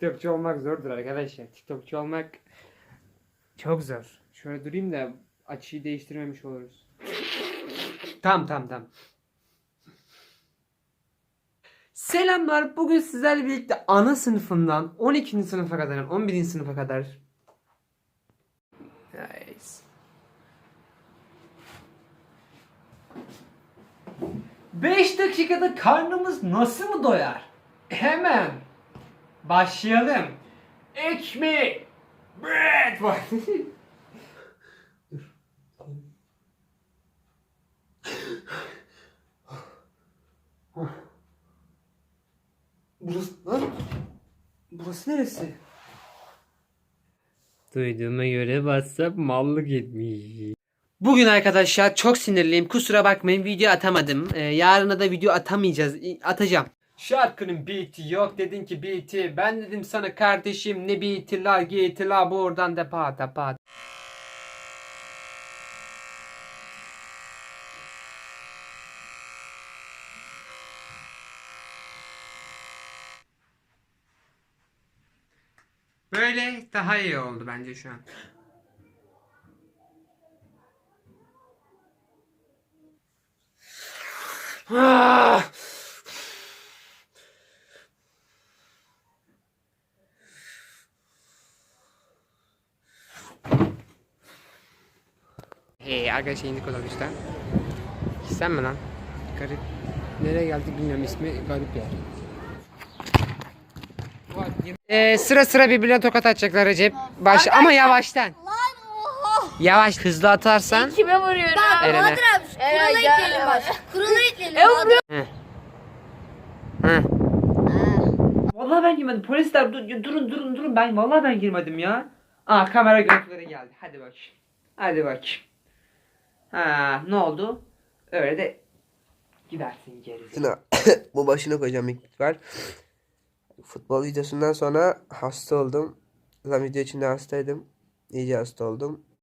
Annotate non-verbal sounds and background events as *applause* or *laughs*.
TikTokçu olmak zordur arkadaşlar. TikTokçu olmak çok zor. Şöyle durayım da açıyı değiştirmemiş oluruz. Tamam tamam tamam. Selamlar. Bugün sizlerle birlikte ana sınıfından 12. sınıfa kadar, 11. sınıfa kadar Nice. Beş dakikada karnımız nasıl mı doyar? Hemen başlayalım. Ekmek, bread. *laughs* Burası lan? Burası neresi? Duyduğuma göre WhatsApp mallık etmiş. Bugün arkadaşlar çok sinirliyim. Kusura bakmayın video atamadım. Ee, yarına da video atamayacağız. Atacağım. Şarkının beat'i yok dedin ki beat'i. Ben dedim sana kardeşim ne beat'i la git'i la bu oradan da pat pat. Böyle daha iyi oldu bence şu an. Ah! Hey arkadaşlar indik otobüsten. Sen mi lan? Garip. Nereye geldik bilmiyorum ismi garip yer. Ee, sıra sıra birbirine tokat atacaklar Recep. Baş ama yavaştan. Yavaş hızlı atarsan. Kime vuruyorum? Eren'e. Bahadır abi şu kurala itleyelim bak. Kurala itleyelim. Heh. Heh. Vallahi ben girmedim. Polisler dur- durun durun durun ben vallahi ben girmedim ya. Aa kamera görüntüleri geldi. Hadi bak. Hadi bak. Ha ne oldu? Öyle de gidersin geri. *coughs* Bu başına koyacağım ilk var. Futbol videosundan sonra hasta oldum. Lan video içinde hastaydım. İyice hasta oldum.